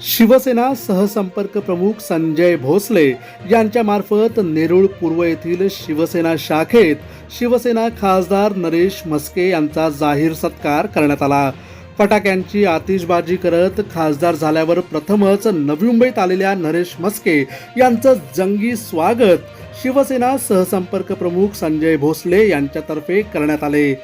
शिवसेना सहसंपर्क प्रमुख संजय भोसले यांच्या मार्फत नेरुळ पूर्व येथील शिवसेना शाखेत शिवसेना खासदार नरेश म्हस्के यांचा जाहीर सत्कार करण्यात आला. फटाक्यांची आतिषबाजी करत खासदार झाल्यावर प्रथमच नवी मुंबईत आलेल्या नरेश मस्के यांचं जंगी स्वागत शिवसेना सहसंपर्क प्रमुख संजय भोसले यांच्यातर्फे करण्यात आले.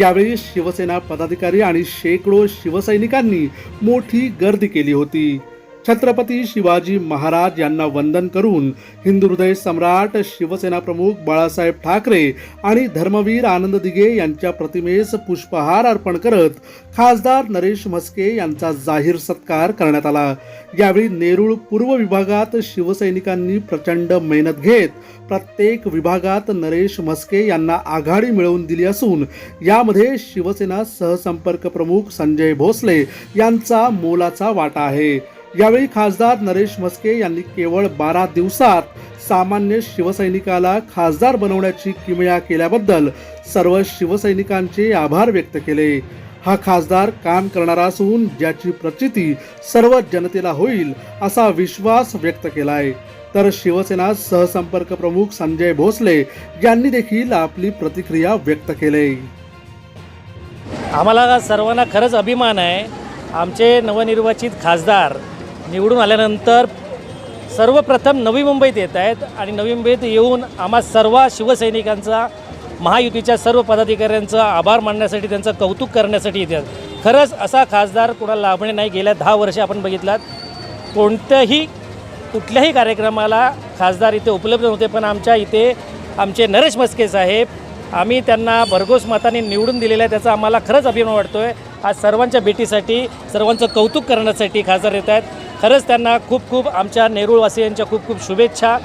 यावेळी शिवसेना पदाधिकारी आणि शेकडो शिवसैनिकांनी मोठी गर्दी केली होती. छत्रपती शिवाजी महाराज यांना वंदन करून हिंदू हृदय सम्राट शिवसेना प्रमुख बाळासाहेब ठाकरे आणि धर्मवीर आनंद दिघे यांच्या प्रतिमेस पुष्पहार अर्पण करत खासदार नरेश म्हस्के यांचा जाहीर सत्कार करण्यात आला. यावेळी नेरूळ पूर्व विभागात शिवसैनिकांनी प्रचंड मेहनत घेत प्रत्येक विभागात नरेश म्हस्के यांना आघाडी मिळवून दिली असून यामध्ये शिवसेना सहसंपर्क प्रमुख संजय भोसले यांचा मोलाचा वाटा आहे. यावेळी खासदार नरेश म्हस्के यांनी केवळ बारा दिवसात सामान्य शिवसैनिकाला खासदार बनवण्याची किमया केल्याबद्दल सर्व शिवसैनिकांचे आभार व्यक्त केले. हा खासदार काम करणारा असून ज्याची प्रचिती सर्व जनतेला होईल असा विश्वास व्यक्त केलाय. तर शिवसेना सहसंपर्क प्रमुख संजय भोसले यांनी देखील आपली प्रतिक्रिया व्यक्त केली. आम्हाला सर्वांना खरंच अभिमान आहे. आमचे नवनिर्वाचित खासदार निवडून आल्यानंतर सर्वप्रथम नवी मुंबईत येत आहेत आणि नवी मुंबईत येऊन आम्हा सर्व शिवसैनिकांचा महायुतीच्या सर्व पदाधिकाऱ्यांचा आभार मानण्यासाठी त्यांचं कौतुक करण्यासाठी येतात खरंच असा खासदार कुणाला लाभणे नाही. गेल्या दहा वर्षे आपण बघितलात कोणत्याही कुठल्याही कार्यक्रमाला खासदार इथे उपलब्ध नव्हते पण आमच्या इथे आमचे नरेश मस्के साहेब आम्ही त्यांना भरघोस मताने निवडून दिलेलं आहे त्याचा आम्हाला खरंच अभिमान वाटतो आहे आज सर्वांच्या भेटीसाठी सर्वांचं कौतुक करण्यासाठी खासदार येत आहेत. खरंच त्यांना खूप खूप आमच्या नेरुळवासियांच्या खूप खूप शुभेच्छा.